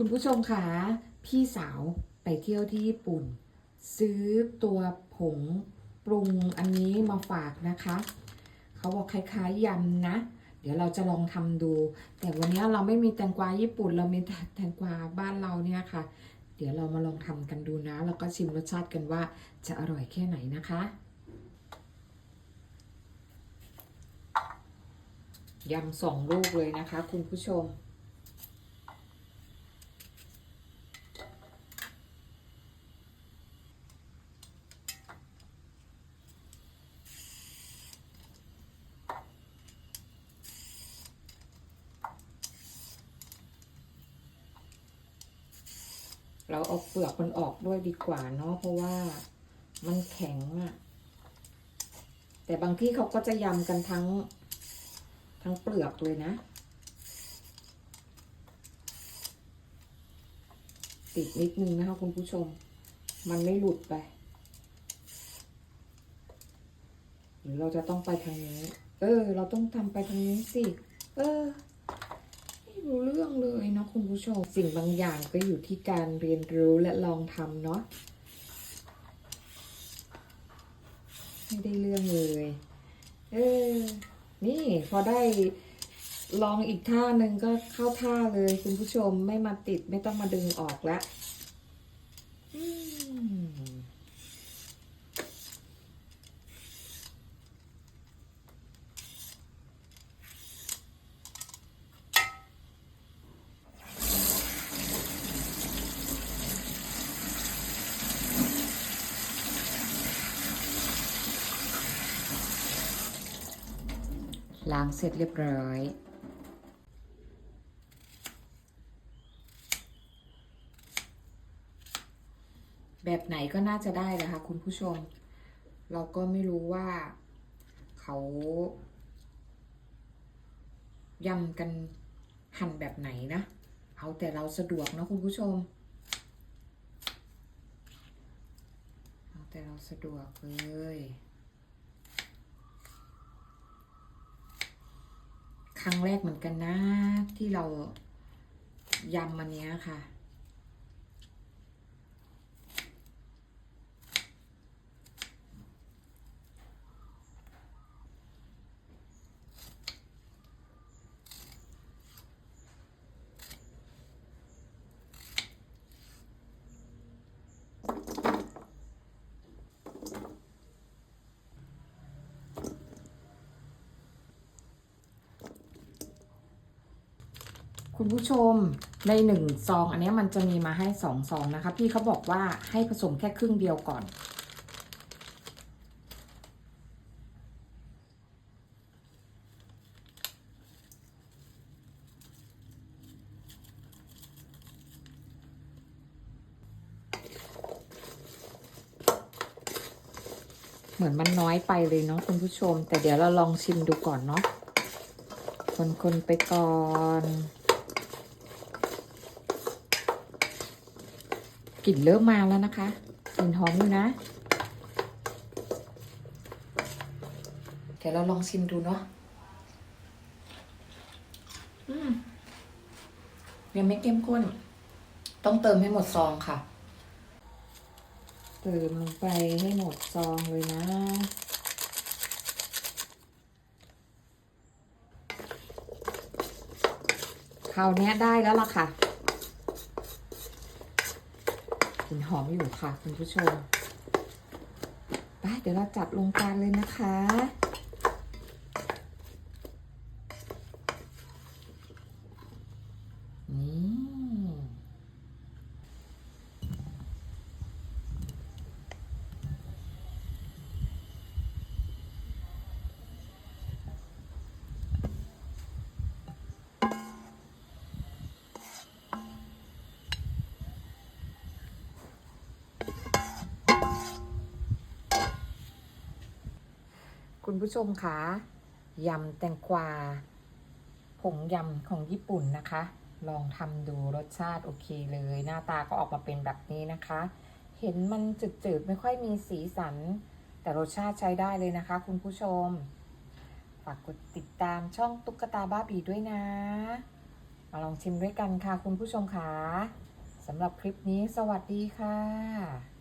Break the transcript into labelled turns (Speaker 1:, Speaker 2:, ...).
Speaker 1: คุณผู้ชมคะพี่สาวไปเที่ยวที่ญี่ปุ่น ซื้อตัวผงปรุงอันนี้มาฝากนะคะ เขาบอกคล้ายๆยำนะ เดี๋ยวเราจะลองทำดู แต่วันนี้เราไม่มีแตงกวาญี่ปุ่น เรามีแต่แตงกวาบ้านเราเนี่ยค่ะ เดี๋ยวเรามาลองทำกันดูนะ แล้วก็ชิมรสชาติกันว่าจะอร่อยแค่ไหนนะคะยำสองลูกเลยนะคะ คุณผู้ชม เราเอาเปลือกมันออกด้วยดีกว่าเนาะเพราะว่ามันแข็งอะแต่บางที่เขาก็จะยำกันทั้ง ทั้งเปลือกเลยนะ ติดนิดนึงนะคะคุณผู้ชม มันไม่หลุดไป หรือเราจะต้องไปทางนี้ เออ เราต้องทำไปทางนี้สิ เออ รู้เรื่องเลยเนาะคุณผู้ชม สิ่งบางอย่างก็อยู่ที่การเรียนรู้และลองทำเนาะไม่ได้เรื่องเลย เออ นี่พอได้ลองอีกท่าหนึ่งก็เข้าท่าเลยคุณผู้ชมไม่มาติดไม่ต้องมาดึงออกแล้วอืม ล้างเสร็จเรียบร้อย แบบไหนก็น่าจะได้นะคะ คุณผู้ชม เราก็ไม่รู้ว่าเขายำกันหั่นแบบไหนนะ เอาแต่เราสะดวกนะคุณผู้ชม เอาแต่เราสะดวกเลย รั้งแรกเหมือนกันนะ ที่เรายำมันเนี้ยค่ะ คุณผู้ชมในหนึ่งซอง อันนี้มันจะมีมาให้สองซองนะคะ พี่เขาบอกว่าให้ผสมแค่ครึ่งเดียวก่อน เหมือนมันน้อยไปเลยเนาะคุณผู้ชม แต่เดี๋ยวเราลองชิมดูก่อนเนาะคนๆไปก่อน กลิ่นเริ่มมาแล้วนะคะกลิ่นหอมอยู่นะเดี๋ยวเราลองชิมดูเนาะอืมยังไม่เข้มข้น ต้องเติมให้หมดซองค่ะ เติมลงไปให้หมดซองเลยนะคราวนี้ได้แล้วล่ะค่ะ กลิ่นหอมอยู่ค่ะคุณผู้ชมไปเดี๋ยวเราจัดลงจานเลยนะคะ คุณผู้ชมคะยำแตงกวา ผงยำของญี่ปุ่นนะคะ ลองทำดูรสชาติโอเคเลย หน้าตาก็ออกมาเป็นแบบนี้นะคะ เห็นมันจืดๆ ไม่ค่อยมีสีสัน แต่รสชาติใช้ได้เลยนะคะ คุณผู้ชม ฝากกดติดตามช่องตุ๊กตาบ้าบีด้วยนะ มามาลองชิมด้วยกันค่ะคุณผู้ชมค่ะสำหรับคลิปนี้สวัสดีค่ะ